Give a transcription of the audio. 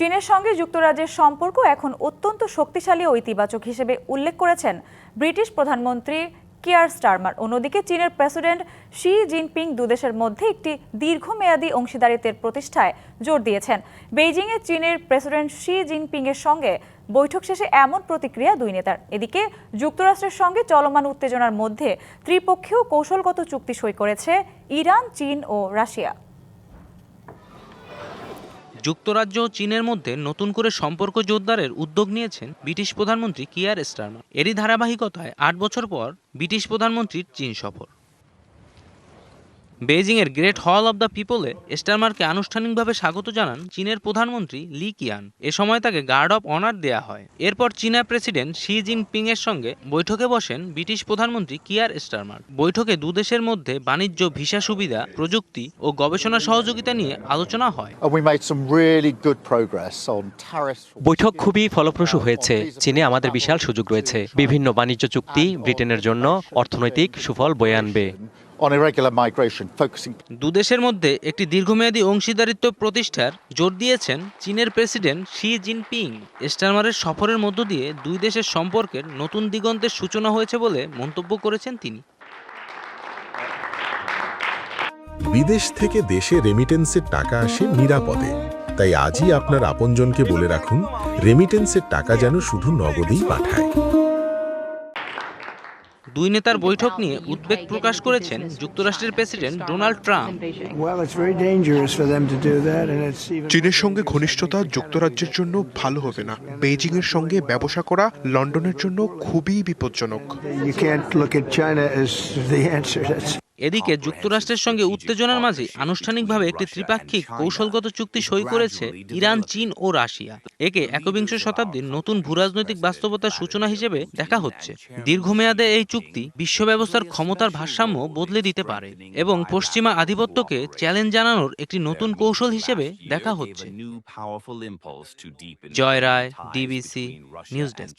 চীনের সঙ্গে যুক্তরাজ্যের সম্পর্ক এখন অত্যন্ত শক্তিশালী ও ইতিবাচক হিসেবে উল্লেখ করেছেন ব্রিটিশ প্রধানমন্ত্রী কেয়ার স্টারমার। অন্যদিকে চীনের প্রেসিডেন্ট শি জিনপিং দুদেশের মধ্যে একটি দীর্ঘমেয়াদী অংশীদারিত্বের প্রতিষ্ঠায় জোর দিয়েছেন। বেইজিংয়ে চীনের প্রেসিডেন্ট শি জিনপিং এর সঙ্গে বৈঠক শেষে এমন প্রতিক্রিয়া দুই নেতার। এদিকে যুক্তরাষ্ট্রের সঙ্গে চলমান উত্তেজনার মধ্যে ত্রিপক্ষীয় কৌশলগত চুক্তি সই করেছে ইরান, চীন ও রাশিয়া। যুক্তরাজ্য ও চীনের মধ্যে নতুন করে সম্পর্ক জোরদারের উদ্যোগ নিয়েছেন ব্রিটিশ প্রধানমন্ত্রী কিয়ার স্টারমার। এরই ধারাবাহিকতায় আট বছর পর ব্রিটিশ প্রধানমন্ত্রীর চীন সফর। বেইজিংয়ের গ্রেট হল অব দ্য পিপলে স্টারমারকে আনুষ্ঠানিকভাবে স্বাগত জানান চীনের প্রধানমন্ত্রী লি কিয়ান। এ সময় তাকে গার্ড অফ অনার দেয়া হয়। এরপর চীনা প্রেসিডেন্ট শি জিনপিং এর সঙ্গে বৈঠকে বসেন ব্রিটিশ প্রধানমন্ত্রী কিয়ার স্টারমার। বৈঠকে দুদেশের মধ্যে বাণিজ্য ভিসা সুবিধা প্রযুক্তি ও গবেষণা সহযোগিতা নিয়ে আলোচনা হয়। বৈঠক খুবই ফলপ্রসূ হয়েছে। চীনে আমাদের বিশাল সুযোগ রয়েছে। বিভিন্ন বাণিজ্য চুক্তি ব্রিটেনের জন্য অর্থনৈতিক সুফল বয়ে আনবে। On irregular migration, focusing দুদেশের মধ্যে একটি দীর্ঘমেয়াদী অংশীদারিত্ব প্রতিষ্ঠার জোর দিয়েছেন চীনের প্রেসিডেন্ট শি জিনপিং। স্টারমারের সফরের মধ্য দিয়ে দুই দেশের সম্পর্কের নতুন দিগন্তের সূচনা হয়েছে বলে মন্তব্য করেছেন তিনি। বিদেশ থেকে দেশে রেমিটেন্সের টাকা আসে নিরাপদে। তাই আজই আপনার আপনজনকে বলে রাখুন রেমিটেন্সের টাকা যেন শুধু নগদেই পাঠায়। দুই নেতার বৈঠক নিয়ে উদ্বেগ প্রকাশ করেছেন যুক্তরাষ্ট্রের প্রেসিডেন্ট ডোনাল্ড ট্রাম্প. চীনের সঙ্গে ঘনিষ্ঠতা যুক্তরাজ্যের জন্য ভালো হবে না। বেইজিং এর সঙ্গে ব্যবসা করা লন্ডনের জন্য খুবই বিপজ্জনক। এদিকে যুক্তরাষ্ট্রের সঙ্গে উত্তেজনার মাঝে আনুষ্ঠানিকভাবে একটি ত্রিপাক্ষিক কৌশলগত চুক্তি সই করেছে ইরান চীন ও রাশিয়া। একে একবিংশ শতাব্দীর নতুন ভূরাজনৈতিক বাস্তবতার সূচনা হিসেবে দেখা হচ্ছে। দীর্ঘমেয়াদে এই চুক্তি বিশ্ব ব্যবস্থার ক্ষমতার ভারসাম্য বদলে দিতে পারে এবং পশ্চিমা আধিপত্যকে চ্যালেঞ্জ জানানোর একটি নতুন কৌশল হিসেবে দেখা হচ্ছে। Joy Roy, DBC news. Desk